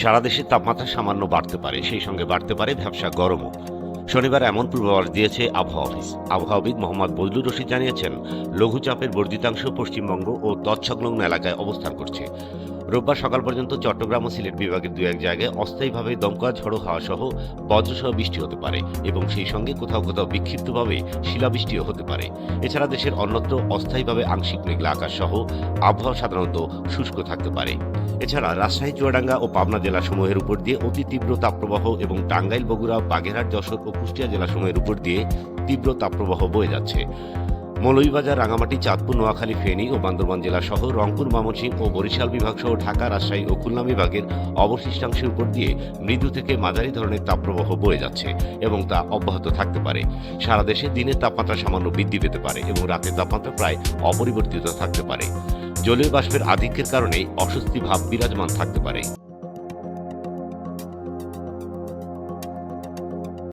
সারা দেশে তাপমাত্রা সামান্য বাড়তে পারে, সেই সঙ্গে বাড়তে পারে ভ্যাবসা গরমও। শনিবার এমন পূর্বাভাস দিয়েছে আবহাওয়া অফিস। আবহাওয়াবিদ মোহাম্মদ বজলুর রশিদ জানিয়েছেন, লঘুচাপের বর্ধিতাংশ পশ্চিমবঙ্গ ও তৎসংলগ্ন এলাকায় অবস্থান করছে। রোববার সকাল পর্যন্ত চট্টগ্রাম ও সিলেট বিভাগের দু এক জায়গায় অস্থায়ীভাবে দমকা, ঝড়ো হাওয়া সহ বজ্রসহ বৃষ্টি হতে পারে এবং সেই সঙ্গে কোথাও কোথাও বিক্ষিপ্তভাবে শিলাবৃষ্টিও হতে পারে। এছাড়া দেশের অন্যত্র অস্থায়ীভাবে আংশিক মেঘলা আকাশ সহ আবহাওয়া সাধারণত শুষ্ক থাকতে পারে। এছাড়া রাজশাহী, চুয়াডাঙ্গা ও পাবনা জেলাসমূহের উপর দিয়ে অতি তীব্র তাপপ্রবাহ এবং টাঙ্গাইল, বগুড়া, বাগেরহাট, যশোর ও কুষ্টিয়া জেলাসমূহের উপর দিয়ে তীব্র তাপপ্রবাহ বয়ে যাচ্ছে। মৌলভীবাজার, রাঙামাটি, চাঁদপুর, নোয়াখালী, ফেনী ও বান্দরবান জেলা সহ রংপুর ময়মনসিংহ ও বরিশাল বিভাগ সহ ঢাকা রাজশাহী ও খুলনা বিভাগের অবশিষ্টাংশের উপর দিয়ে মৃদু থেকে মাঝারি ধরনের তাপপ্রবাহ বয়ে যাচ্ছে এবং তা অব্যাহত থাকতে পারে। সারা দেশে দিনের তাপমাত্রা সামান্য বৃদ্ধি পেতে পারে এবং রাতের তাপমাত্রা প্রায় অপরিবর্তিত থাকতে পারে। জলীয় বাষ্পের আধিক্যের কারণে অস্বস্তি ভাব বিরাজমান থাকতে পারে।